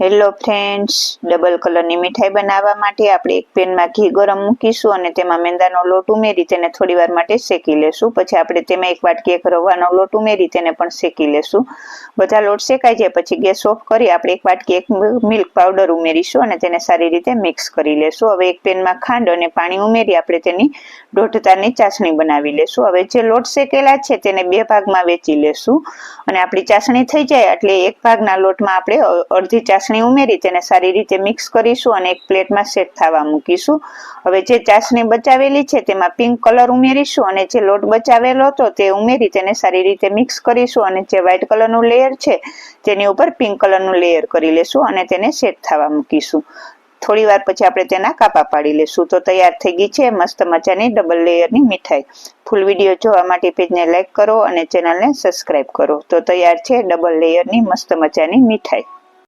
Hello friends double કલરની મીઠાઈ બનાવવા માટે આપણે એક પેનમાં ઘી ગરમ મૂકીશું અને તેમાં મેંદાનો લોટ ઉમેરી તેને થોડી વાર માટે શેકી લેશું. પછી આપણે તેમાં એક વાટકી એક રવાનો લોટ ઉમેરી તેને પણ શેકી લેશું. બધા લોટ શેકાઈ જાય પછી ગેસ ઓફ કરી આપણે એક વાટકી એક મિલ્ક પાવડર ઉમેરીશું અને તેને સારી રીતે મિક્સ કરી લેશું. હવે એક પેનમાં ખાંડ અને પાણી ઉમેરી આપણે તેની દોઢતાની ચાસણી બનાવી લેશું. હવે જે લોટ શેકેલા છે તેને બે ભાગમાં વેચી લેશું. અને આપણી ચાસણી થઈ જાય એટલે એક ભાગના લોટમાં આપણે અડધી ચાસણી ચાસણી ઉમેરી તેને સારી રીતે મિક્સ કરીશું અને એક પ્લેટમાં સેટ થવા મૂકીશું. હવે જે ચાસણી બચાવેલી છે તેમાં પિંક કલર ઉમેરીશું અને જે લોટ બચાવેલો હતો તે ઉમેરી તેને સારી રીતે મિક્સ કરીશું અને જે વ્હાઈટ કલરનું લેયર છે તેની ઉપર પિંક કલરનું લેયર કરી લેશું અને તેને સેટ થવા મૂકીશું. થોડી વાર પછી આપણે તેના કાપા પાડી લેશું. તો તૈયાર થઈ ગઈ છે મસ્ત મજાની ડબલ લેયરની મીઠાઈ. ફૂલ વીડિયો જોવા માટે પેજને લાઇક કરો અને ચેનલને સબસ્ક્રાઇબ કરો. તો તૈયાર છે ડબલ લેયરની મસ્ત મજાની મીઠાઈ.